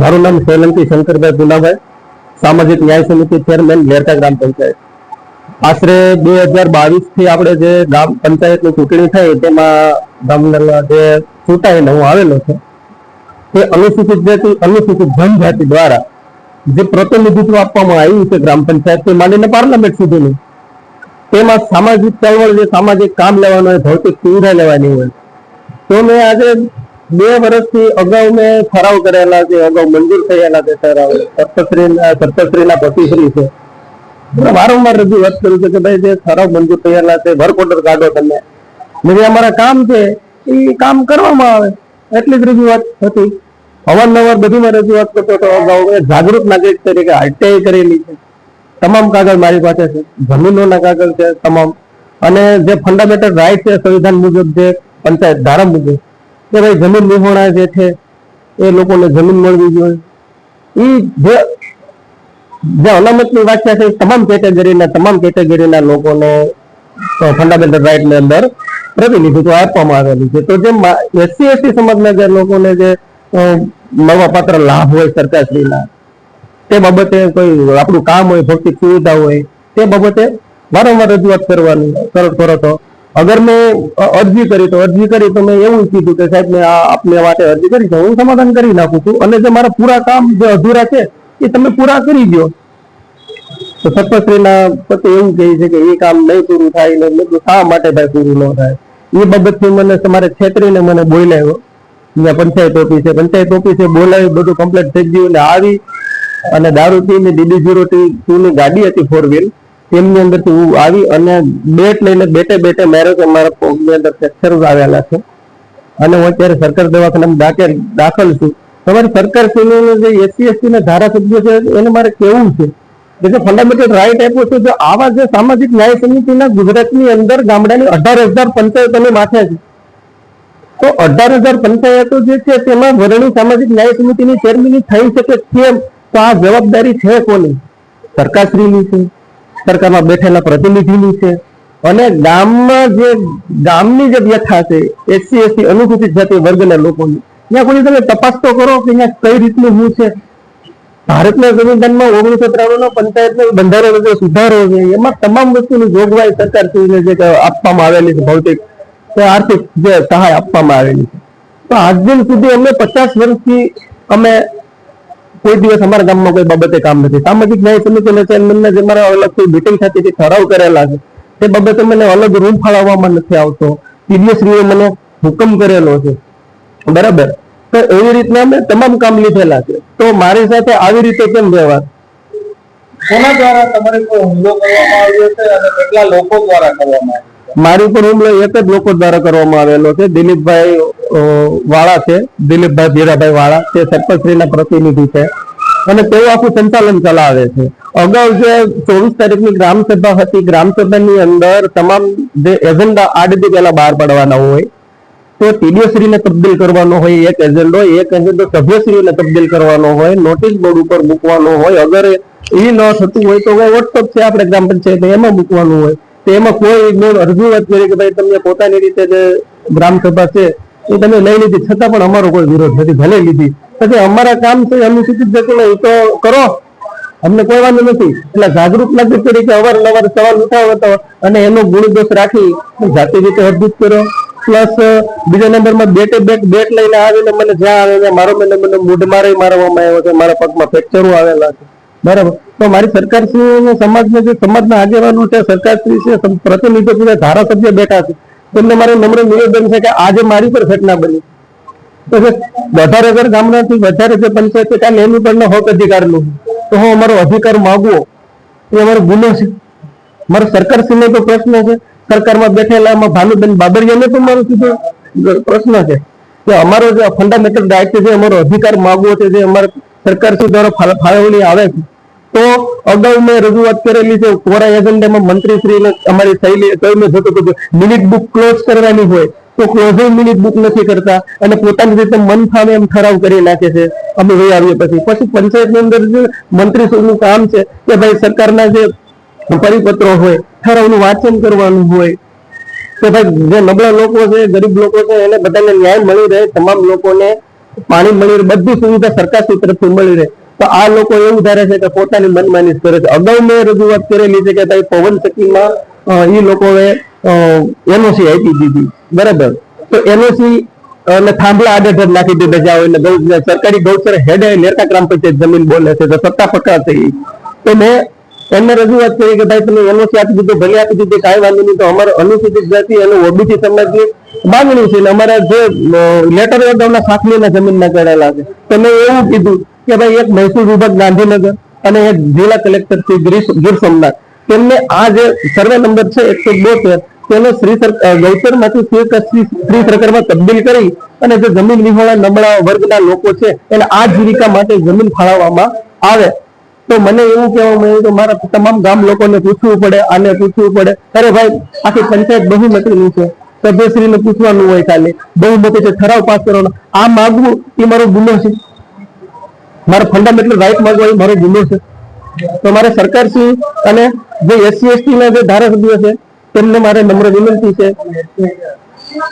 મારું નામ સોલંકી શંકરભાઈ ગુલાભાઈ, સામાજિક ન્યાય સમિતિ ચેરમેન લેરકા ગ્રામ પંચાયત. આશરે બે હજાર બાવીસથી આપણે જે ગ્રામ પંચાયતની ચૂંટણી થઈ, તેમાં ગામના જે ચૂંટાઈને હું આવેલો છે, તે અનુસૂચિત જાતિ, અનુસૂચિત જનજાતિ દ્વારા જે પ્રતિનિધિત્વ આપવામાં આવ્યું છે ગ્રામ પંચાયતથી માંડીને પાર્લામેન્ટ સુધીનું. તેમાં સામાજિક ચળવળ, જે સામાજિક કામ લેવાનું હોય, ભૌતિક સુવિધા લેવાની હોય, તો મેં આજે બે વર્ષથી અગાઉ મેં ઠરાવ કરેલા છે, અગાઉ મંજૂર થયેલા છે ઠરાવ. સપ્તશ્રીના પતિશ્રી છે. વારંવાર રજૂઆત કરું છું કે ભાઈ જે ઠરાવ મંજૂર થયેલા છે વર્ક ઓર્ડર કાઢો તમે. જે અમારા કામ છે એ કામ કરવામાં આવે. એટલી જ રજૂઆત હતી. અવારનવાર બધીમાં રજૂઆત કરતો હતો, અગાઉ જાગૃત નાગરિક તરીકે આઈટીઆઈ કરેલી છે. તમામ કાગળ મારી પાસે છે. જમીનોના કાગળ છે, તમામ. અને જે ફંડામેન્ટલ રાઇટ છે, સંવિધાન મુજબ જે પંચાયત ધારા મુજબ. કે ભાઈ જમીન વિહોણા જે છે એ લોકોને જમીન મળવી જોઈએ. એ જે જે અનામતની વ્યાખ્યા છે તમામ કેટેગરીના તમામ કેટેગરીના લોકોને ફંડામેન્ટલ રાઇટની અંદર પ્રતિનિધિત્વ આપવામાં આવેલું છે. તો જે એસસી એસટી સમાજના જે લોકોને જે મળવા પાત્ર લાભ હોય સરકારશ્રીના, તે બાબતે કોઈ આપણું કામ હોય, ભૌતિક સુવિધા હોય, તે બાબતે વારંવાર રજૂઆત કરવાની, કરો કરો તો અગર મેં અરજી કરી, તો અરજી કરી તો મેં એવું કીધું કે સાહેબ, મેં આપને માટે અરજી કરી છે, હું સમાધાન કરી નાખું છું. અને જે મારા પૂરા કામ જે અધૂરા છે, એ તમે પૂરા કરી દો. તો સત્વશ્રીના પતિ એવું કહે છે કે એ કામ નહીં પૂરું થાય ને મેં શા માટે ભાઈ પૂરું ન થાય? એ બાબતથી મને તમારે છેતરીને મને બોલાવ્યો અહીંયા પંચાયત ઓફિસે પંચાયત ઓફિસે બોલાવી બધું કમ્પ્લીટ થઈ ગયું ને આવી અને દારૂ પીને ડીડી ઝીરો ટુ ની ગાડી હતી ફોર વ્હીલ તેમની અંદરથી હું આવી અને બેટ લઈને બેટે બેટે માર્યો કે મારા પગની અંદર ફ્રેક્ચર આવેલા છે. અને હું અત્યારે સરકાર દવાખાનામાં દાખલ દાખલ છું. તમારી સરકાર શ્રીનું જે એસસી એસટી ના ધારાસભ્યો છે, એને મારે કેવું છે કે જે ફંડામેન્ટલ રાઇટ આપ્યો છે, જો આવા જે સામાજિક ન્યાય સમિતિના ગુજરાતની અંદર ગામડાની અઢાર હજાર પંચાયતોને માથે છે. તો અઢાર હજાર પંચાયતો જે છે, તેમાં વરણી સામાજિક ન્યાય સમિતિની ચેરમેની થઈ શકે કેમ તો આ જવાબદારી છે કોની? સરકારશ્રીની છે. સરકારમાં બેઠેલા પ્રતિનિધિની છે. અને ગામમાં જે, ગામની જે વ્યથા છે, એસસી, એસટી અનુસૂચિત જાતિ વર્ગના લોકોની, ત્યાં કોઈ તમે તપાસ તો કરો કે અહીંયા કઈ રીતનું શું છે? ભારતના સંવિધાનમાં ઓગણીસો ત્રાણું નો પંચાયતનો બંધારણ જે સુધારો છે, એમાં તમામ વસ્તુની જોગવાઈ સરકાર જે આપવામાં આવેલી છે, ભૌતિક કે આર્થિક જે સહાય આપવામાં આવેલી છે. તો આજ દિન સુધી અમે પચાસ વર્ષથી અમે કોઈ દિવસ અમારા ગામમાં કોઈ બાબતે કામ નથી. સામાજિક ન્યાય સમિતિના ચેરમેનના જે મારા અલગથી મિટિંગ થતી હતી, ઠરાવ કરેલા છે, તે બાબતે મને અલગ રૂમ ફાળવવામાં નથી આવતો. પીડીએસરીએ મને હુકમ કરેલો છે. બરાબર? તો એવી રીતના અમે તમામ કામ લીધેલા છે. તો મારી સાથે આવી રીતે કેમ વ્યવહાર? કોના દ્વારા તમારે કોઈ હુમલો કરવામાં આવ્યો છે અને કેટલા લોકો દ્વારા કરવામાં આવ્યો મારી ઉપર હુમલો એક જ લોકો દ્વારા કરવામાં આવેલો છે. દિલીપભાઈ વાળા છે. દિલીપભાઈ ભીરાભાઈ વાળા. તે સરપંચશ્રીના પ્રતિનિધિ છે. અને તેઓ આખું સંચાલન ચલાવે છે. અગાઉ જે ચોવીસ તારીખની ગ્રામસભા હતી, ગ્રામસભાની અંદર તમામ જે એજન્ડા આડતી પહેલા બહાર પાડવાના હોય, તો ટીડીઓશ્રીને તબદીલ કરવાનો હોય, એક એજન્ડો એક એજન્ડો સભ્યશ્રીને તબદીલ કરવાનો હોય, નોટિસ બોર્ડ ઉપર મૂકવાનો હોય. અગર એ ન થતું હોય તો વોટ્સઅપ છે આપણે ગ્રામ પંચાયત એમાં મૂકવાનું હોય. તો એમાં કોઈ મેં રજૂઆત કરી કે ભાઈ તમને પોતાની રીતે જે ગ્રામસભા છે, એ તમે લઈ લીધી. છતાં પણ અમારો કોઈ વિરોધ નથી, ભલે લીધી. પછી અમારા કામ છે અનુસૂચિત જાતિને એ તો કરો. અમને કોઈ વાંધો નથી. એટલે જાગૃત નાગરિક તરીકે અવારનવાર સવાલ ઉઠાવો હતો અને એનો ગુણદોષ રાખી રાખી જાતિ રીતે અર્જિત કર્યો. પ્લસ, બીજા નંબરમાં બેટે બેટ બેટ લઈને આવીને મને જ્યાં આવે મારો મને મને મૂઢ મારે મારવામાં આવ્યો છે, મારા પગમાં ફ્રેક્ચરો આવેલા છે. બરાબર. તો મારી સરકાર શ્રી સમાજના જે સમાજના આગેવાનો છે સરકાર શ્રી છે સમ- છે, ધારાસભ્ય બેઠા છે. તેમને મારે નમ્ર નિવેદન છે કે આજે મારી પર ઘટના બની. તો વધારે અગર ગામડાથી વધારે જે પંચાયત ત્યાં એનું પણ હક અધિકારનું. તો હું અમારો અધિકાર માગવો. એ અમારો ગુનો છે. મારો સરકારશ્રીને તો પ્રશ્ન છે. સરકારમાં બેઠેલા એમાં ભાનુબેન બાબરિયાને પણ મારો સીધો પ્રશ્ન છે. કે અમારો જે ફંડામેન્ટલ રાઇટ છે જે અમારો અધિકાર માગવો છે જે અમારે સરકારશ્રી દ્વારા ફાળ- ફાળવણી આવે છે. તો અગાઉ મેં રજૂઆત કરેલી છે કોરા એજન્ડામાં મંત્રીશ્રીને અમારી થયેલી કહ્યું જતું જોતો મિનિટ બુક ક્લોઝ કરવાની હોય, તો ક્લોઝિંગ મિનિટ બુક નથી કરતા, અને પોતાની રીતે મન ફાવે એમ ઠરાવ કરી નાખે છે, અમે વહી આવીએ પછી. પછી પંચાયતની અંદર જે મંત્રીશ્રીનું કામ છે, કે ભાઈ સરકારના જે પરિપત્રો હોય, ઠરાવનું વાંચન કરવાનું હોય તો ભાઈ જે નબળા લોકો છે, ગરીબ લોકો છે, એને બધાને ન્યાય મળી રહે, તમામ લોકોને પાણી મળી રહે, બધી સુવિધા સરકાર તરફથી મળી રહે. તો આ લોકો એવું ધારે છે કે પોતાની મનમાની કરે છે. અગાઉ મેં રજૂઆત કરેલી છે કે ભાઈ પવન ચક્કીમાં એ લોકોએ એનઓસી આપી દીધી. બરાબર. તો એનઓસી, અને થાંભલા આડેધડ નાખી દીધા હોય ને ગૌ સરકારી ગૌચર હેડે લેરકા ગ્રામ પંચાયત જમીન બોલે છે, તો સત્તા પકડા થઈ. તો મેં એમને રજૂઆત કરી કે ભાઈ તમે એનઓસી આપી દીધું, ભલે આપી દીધું, કાંઈ વાંધો નહીં, તો અમારે અનુસૂચિત જાતિ અને ઓબીસી સમાજની માંગણી છે ને અમારા જે લેટર અગાઉના સાખલીના જમીનમાં કરેલા છે. તો મેં એવું કીધું કે ભાઈ એક મહેસૂલ વિભાગ ગાંધીનગર અને એક જિલ્લા કલેક્ટર શ્રી ગીર- સોમનાથ. તેમને આ જે સર્વે નંબર છે એકસો બોતેર તેનો શ્રી ગૌચરમાંથી શ્રી સરકારમાં તબદીલ કરી અને જે જમીન વિહોણા નબળા વર્ગના લોકો છે, એને આ જીવિકા માટે જમીન ફાળવવામાં આવે. તો મને એવું કહેવા મળ્યું કે મારા તમામ ગામ લોકોને પૂછવું પડે, આને પૂછવું પડે. અરે ભાઈ, આખી પંચાયત બહુમતીની છે. સભ્યશ્રીને પૂછવાનું હોય ખાલી બહુમતી છે, ઠરાવ પાસ કરવાનો. આ માગવું એ મારો ગુનો છે. મારો ફંડામેન્ટલ રાઈટ માંગવા એ મારો ગુનો છે. તો મારે સરકારશ્રી અને જે એસસી એસટી ના જે ધારાસભ્યો છે, તેમને મારે નમ્ર વિનંતી છે.